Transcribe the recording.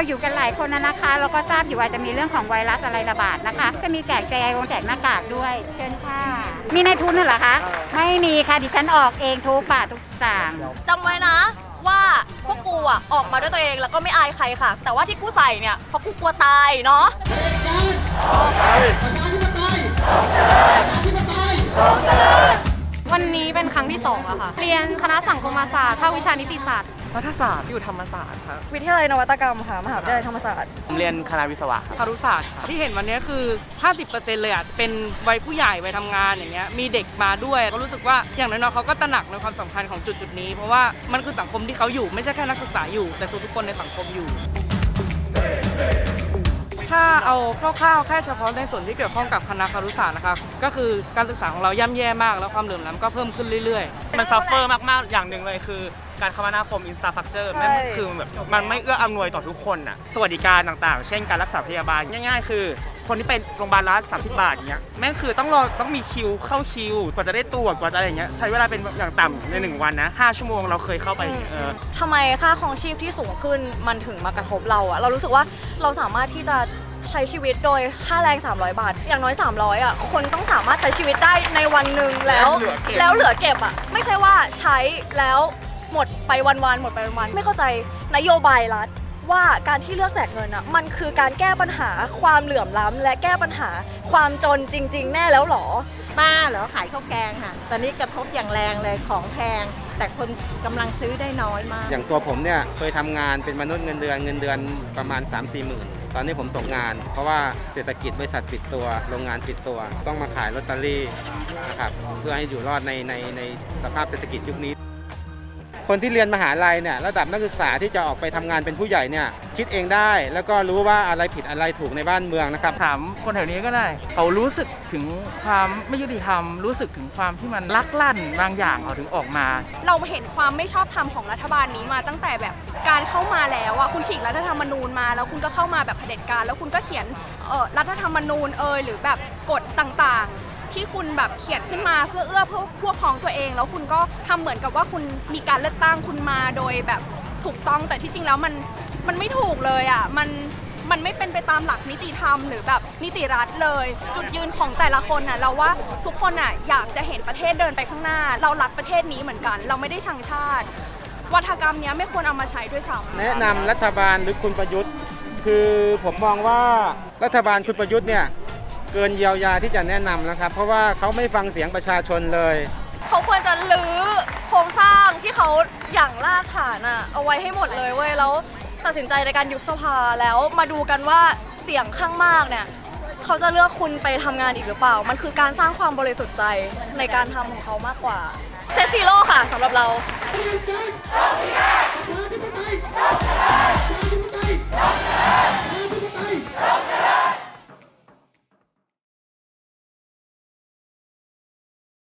เราอยู่กันหลายคนนะนะคะเราก็ทราบอยู่ว่าจะมีเรื่องของไวรัสอะไรระบาดนะคะ จะมีแจกแจงแจกหน้ากากด้วยเชิญค่ะ มีในทุนน่ะเหรอคะไม่มีค่ะดิฉันออกเองทุกบาททุกสตางค์จำไว้นะว่าพวกกูอะออกมาด้วยตัวเองแล้วก็ไม่อายใครค่ะ แต่ว่าที่กูใส่เนี่ยเพราะกูกลัวตายเนาะวัน นี้เป็นครั้งที่2อะค่ะ เรียนคณะสังคมศาสตร์ภาควิชานิติศาสตร์ รัฐศาสตร์อยู่ธรรมศาสตร์ครับวิทยาลัยนวัตกรรมค่ะมหาวิทยาลัยธรรมศาสตร์ผมเรียนคณะวิศวะครับคารุศาสตร์ครับที่เห็นวันนี้คือ 50%เลยอะเป็นวัยผู้ใหญ่วัยทำงานอย่างเงี้ยมีเด็กมาด้วยก็รู้สึกว่าอย่างน้อยๆเขาก็ตระหนักในความสำคัญของจุดจุดๆนี้ เพราะว่ามันคือสังคมที่เขาอยู่ไม่ใช่แค่นักศึกษาอยู่ แต่ทุกๆคนในสังคมอยู่ ถ้าเอาคร่าวๆแค่เฉพาะในส่วนที่เกี่ยวข้องกับคณะคารุศาสตร์นะคะก็คือการศึกษาของเราย่ำแย่มาก แล้วความเหลื่อมล้ำก็เพิ่มขึ้นเรื่อยๆ มันซัฟเฟอร์มากๆ อย่างหนึ่งเลยคือ การคมนาคมอินฟราสตรักเจอร์มันคือแบบมันไม่เอื้ออำนวยต่อทุกคนน่ะสวัสดิการต่างๆ เช่นการรักษาพยาบาลง่าย ๆ คือ คนที่เป็นโรงพยาบาลรัฐ30บาทอย่างเงี้ยแม่งคือต้องรอต้องมีคิวเข้าคิว กว่าจะได้ตรวจกว่าจะอะไรอย่างเงี้ยใช้เวลาเป็นอย่างต่ำในหนึ่งวันนะ5ชั่วโมงเราเคยเข้าไปเออทำไมค่าของชีพที่สูงขึ้นมันถึงมากระทบเราอะเรารู้สึกว่าเราสามารถที่จะใช้ชีวิตโดยค่าแรง 300 บาท อย่างน้อย 300อะคนต้องสามารถใช้ชีวิตได้ในวันหนึ่งแล้วเหลือเก็บแล้วเหลือเก็บอะไม่ใช่ว่าใช้แล้วหมดไปวันๆหมดไปวันๆไม่เข้าใจนโยบายรัฐ ว่าการที่เลือกแจกเงินอะมันคือการแก้ปัญหาความเหลื่อมล้ำและแก้ปัญหาความจนจริง ๆ แน่แล้วเหรอ ป้าเหรอขายข้าวแกงค่ะ ตอนนี้กระทบอย่างแรงเลยของแพง แต่คนกำลังซื้อได้น้อยมาก อย่างตัวผมเนี่ยเคยทำงานเป็นมนุษย์เงินเดือนเงินเดือนประมาณ 3 4หมื่นตอนนี้ผมตกงาน เพราะว่าเศรษฐกิจบริษัทปิดตัว โรงงานปิดตัว ต้องมาขายลอตเตอรี่นะครับเพื่อให้อยู่รอดในในในสภาพเศรษฐกิจยุคนี้ คนที่เรียนมหาลัยเนี่ยระดับนักศึกษาที่จะออกไปทำงานเป็นผู้ใหญ่เนี่ยคิดเองได้ แล้วก็รู้ว่าอะไรผิดอะไรถูกในบ้านเมืองนะครับถามคนแถวนี้ก็ได้ เขารู้สึกถึงความไม่ยุติธรรม รู้สึกถึงความที่มันลักลั่นบางอย่างเขาถึงออกมา เราเห็นความไม่ชอบธรรมของรัฐบาลนี้มาตั้งแต่แบบการเข้ามาแล้วอะคุณฉีกรัฐธรรมนูญมา แล้วคุณก็เข้ามาแบบเผด็จการ แล้วคุณก็เขียนเอ่อรัฐธรรมนูญเอยหรือแบบกฎต่างๆที่คุณแบบเขียนขึ้นมาเพื่อเอื้อเพื่อพวกพ้องตัวเอง แล้วคุณก็ ทำเหมือนกับว่าคุณมีการเลือกตั้งคุณมาโดยแบบถูกต้องแต่ที่จริงแล้วมันมันไม่ถูกเลยอะมันมันไม่เป็นไปตามหลักนิติธรรมหรือแบบนิติรัฐเลย จุดยืนของแต่ละคนน่ะเราว่าทุกคนน่ะอยากจะเห็นประเทศเดินไปข้างหน้า เรารักประเทศนี้เหมือนกัน เราไม่ได้ชังชาติ วัฒกรรมเนี้ยไม่ควรเอามาใช้ด้วยซ้ำ แนะนำรัฐบาลหรือคุณประยุทธ์ คือผมมองว่ารัฐบาลคุณประยุทธ์เนี่ยเกินเยียวยาที่จะแนะนำนะครับ เพราะว่าเขาไม่ฟังเสียงประชาชนเลย เขาควรจะรื้อโค รงสร้างที่เขาอย่างรากฐานอะเอาไว้ให้หมดเลยเว้ยแล้วตัดสินใจในการยุบสภาแล้วมาดูกันว่าเสียงข้างมากเนี่ยเขาจะเลือกคุณไปทำงานอีกหรือเปล่า มันคือการสร้างความบริสุทธิ์ใจในการทำของเขามากกว่าเซตซีโร่ค่ะสำหรับเรา